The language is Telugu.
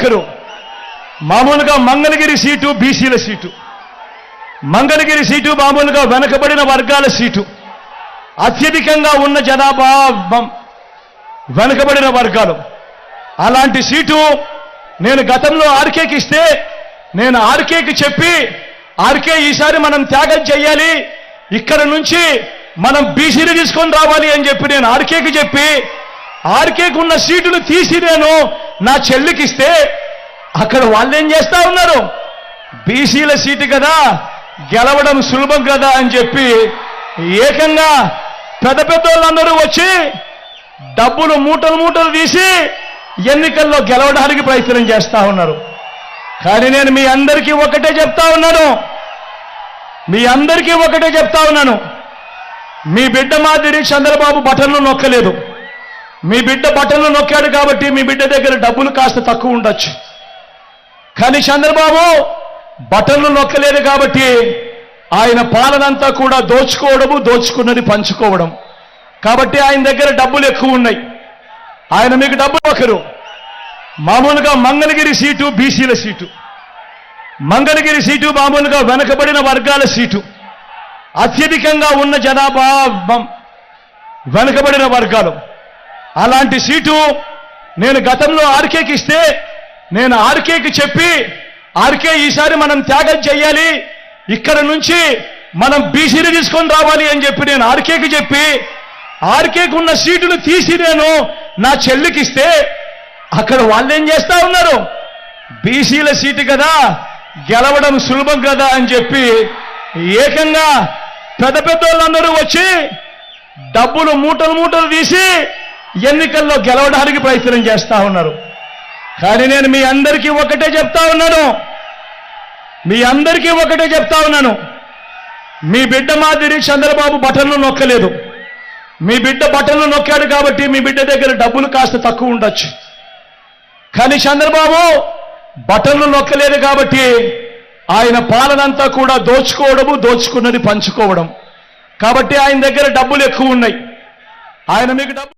ఒకరు మామూలుగా మంగళగిరి సీటు బీసీల సీటు. మంగళగిరి సీటు మామూలుగా వెనకబడిన వర్గాల సీటు. అత్యధికంగా ఉన్న జనాభా వెనుకబడిన వెనకబడిన వర్గాలు. అలాంటి సీటు నేను గతంలో ఆర్కేకి ఇస్తే నేను ఆర్కేకి చెప్పి ఆర్కే ఈసారి మనం త్యాగం చెయ్యాలి. ఇక్కడ నుంచి మనం బీసీని తీసుకొని రావాలి అని చెప్పి నేను ఆర్కేకి చెప్పి ఆర్కేకి ఉన్న సీటును తీసి నేను నా చెల్లికి ఇస్తే అక్కడ వాళ్ళు ఏం చేస్తా ఉన్నారు? బీసీల సీటు కదా గెలవడం సులభం కదా అని చెప్పి ఏకంగా పెద్ద పెద్ద వాళ్ళందరూ వచ్చి డబ్బులు మూటలు మూటలు తీసి ఎన్నికల్లో గెలవడానికి ప్రయత్నం చేస్తా ఉన్నారు. కానీ నేను మీ అందరికీ ఒకటే చెప్తా ఉన్నాను. మీ అందరికీ ఒకటే చెప్తా ఉన్నాను. మీ బిడ్డ మాదిరి చంద్రబాబు బటన్లు నొక్కలేదు. మీ బిడ్డ బట్టలు నొక్కాడు కాబట్టి మీ బిడ్డ దగ్గర డబ్బులు కాస్త తక్కువ ఉండొచ్చు. కానీ చంద్రబాబు బట్టలు నొక్కలేదు కాబట్టి ఆయన పాలనంతా కూడా దోచుకోవడము దోచుకున్నది పంచుకోవడం. కాబట్టి ఆయన దగ్గర డబ్బులు ఎక్కువ ఉన్నాయి. ఆయన మీకు డబ్బులు ఒకరు మామూలుగా మంగళగిరి సీటు బీసీల సీటు. మంగళగిరి సీటు మామూలుగా వెనకబడిన వర్గాల సీటు. అత్యధికంగా ఉన్న జనాభా వెనకబడిన వర్గాలు. అలాంటి సీటు నేను గతంలో ఆర్కేకి ఇస్తే నేను ఆర్కేకి చెప్పి ఆర్కే ఈసారి మనం త్యాగం చెయ్యాలి ఇక్కడ నుంచి మనం బీసీని తీసుకొని రావాలి అని చెప్పి నేను ఆర్కేకి చెప్పి ఆర్కేకి ఉన్న సీటును తీసి నేను నా చెల్లికి ఇస్తే అక్కడ వాళ్ళు ఏం చేస్తా ఉన్నారు? బీసీల సీటు కదా గెలవడం సులభం కదా అని చెప్పి ఏకంగా పెద్ద పెద్ద వాళ్ళందరూ వచ్చి డబ్బులు మూటలు మూటలు తీసి ఎన్నికల్లో గెలవడానికి ప్రయత్నం చేస్తా ఉన్నారు. కానీ నేను మీ అందరికీ ఒకటే చెప్తా ఉన్నాను. మీ అందరికీ ఒకటే చెప్తా ఉన్నాను. మీ బిడ్డ మాదిరి చంద్రబాబు బటన్లు నొక్కలేదు. మీ బిడ్డ బటన్లు నొక్కాడు కాబట్టి మీ బిడ్డ దగ్గర డబ్బులు కాస్త తక్కువ ఉండొచ్చు. కానీ చంద్రబాబు బటన్లు నొక్కలేదు కాబట్టి ఆయన పాలనంతా కూడా దోచుకోవడము దోచుకున్నది పంచుకోవడం. కాబట్టి ఆయన దగ్గర డబ్బులు ఎక్కువ ఉన్నాయి. ఆయన మీకు డబ్బు